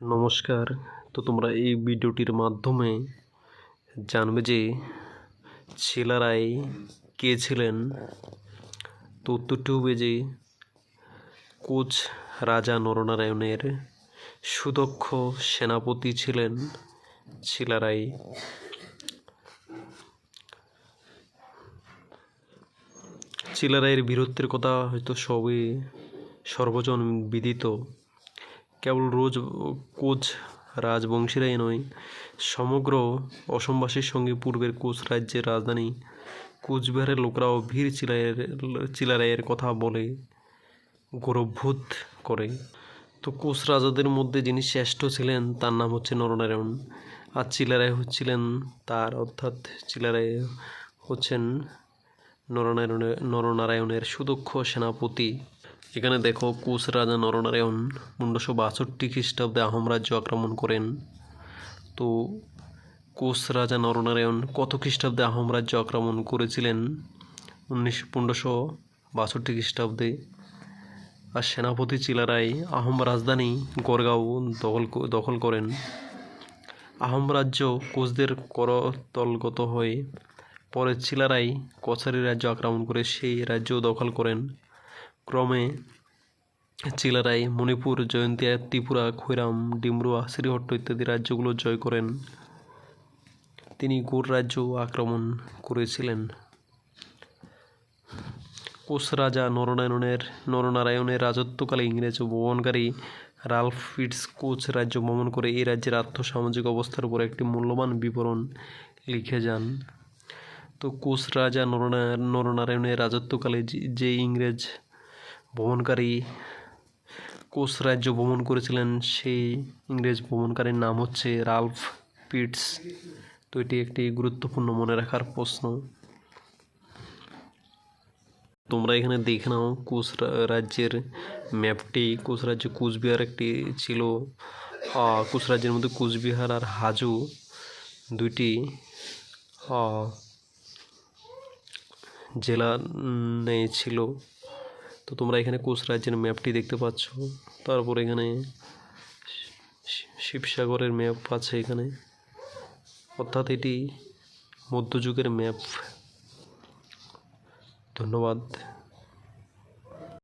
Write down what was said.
নমস্কার। তো তোমরা এই ভিডিওটির মাধ্যমে জানবে যে ছেলারাই কে ছিলেন? তো উত্তরটি হবে যে কোচ রাজা নরনারায়ণের সুদক্ষ সেনাপতি ছিলেন ছিলারাই। চিলারাইয়ের বীরত্বের কথা হয়তো সবই সর্বজন বিদিত। কেবল রোজ কোচ রাজবংশীরাই নয়, সমগ্র অসমবাসীর সঙ্গে পূর্বের কোচ রাজ্যের রাজধানী কোচবিহারের লোকরাও ভীর চিলাইয়ের চিলারাইয়ের কথা বলে গৌরববোধ করে। তো কোচ রাজাদের মধ্যে যিনি শ্রেষ্ঠ ছিলেন, তার নাম হচ্ছে নরনারায়ণ। আর চিলারাই হচ্ছিলেন তার, অর্থাৎ চিলারাই হচ্ছেন নরনারায়ণের নরনারায়ণের সুদক্ষ সেনাপতি এখানে দেখো কুশ রাজা নরনারায়ণ পনেরোশো বাষট্টি খ্রিস্টাব্দে আহোম রাজ্য আক্রমণ করেন। তো কুশ রাজা নরনারায়ণ কত খ্রিস্টাব্দে আহোম রাজ্য আক্রমণ করেছিলেন? উনিশশো পনেরোশো বাষট্টি খ্রিস্টাব্দে। আর সেনাপতি চিলারাই আহোম রাজধানী গড়গাঁও দখল দখল করেন। আহোম রাজ্য কোচদের করতলগত হয়ে পরে চিলারাই কছারি রাজ্য আক্রমণ করে সেই রাজ্য দখল করেন। ক্রমে চিলারাই মণিপুর, জয়ন্তিয়া, ত্রিপুরা, খৈরাম, ডিমরুয়া, শ্রীহট্ট ইত্যাদি রাজ্যগুলো জয় করেন। তিনি গোর রাজ্য আক্রমণ করেছিলেন। কোচ রাজা নরনারায়ণের নরনারায়ণের রাজত্বকালে ইংরেজ ভ্রমণকারী রালফ ফিটস কোচ রাজ্য ভ্রমণ করে এই রাজ্যের আর্থসামাজিক অবস্থার উপর একটি মূল্যবান বিবরণ লিখে যান। তো কোচ রাজা নরনারায়ণ নরনারায়ণের রাজত্বকালে যে ইংরেজ ভ্রমণকারী কোচ রাজ্য ভ্রমণ করেছিলেন, সেই ইংরেজ ভ্রমণকারীর নাম হচ্ছে রালফ পিটস। তো এটি একটি গুরুত্বপূর্ণ মনে রাখার প্রশ্ন। তোমরা এখানে দেখে নাও, কোচ রাজ্যের ম্যাপটি। কোচ রাজ্য কুচবিহার একটি ছিল। কোচ রাজ্যের মধ্যে কুচবিহার আর হাজু দুইটি জেলা নেই ছিল। তো তোমরা এখানে কোচ রাজ্যের ম্যাপটি দেখতে পাচ্ছ। তারপর এখানে শিবসাগরের ম্যাপ আছে এখানে। অর্থাৎ এটি মধ্যযুগের ম্যাপ। ধন্যবাদ।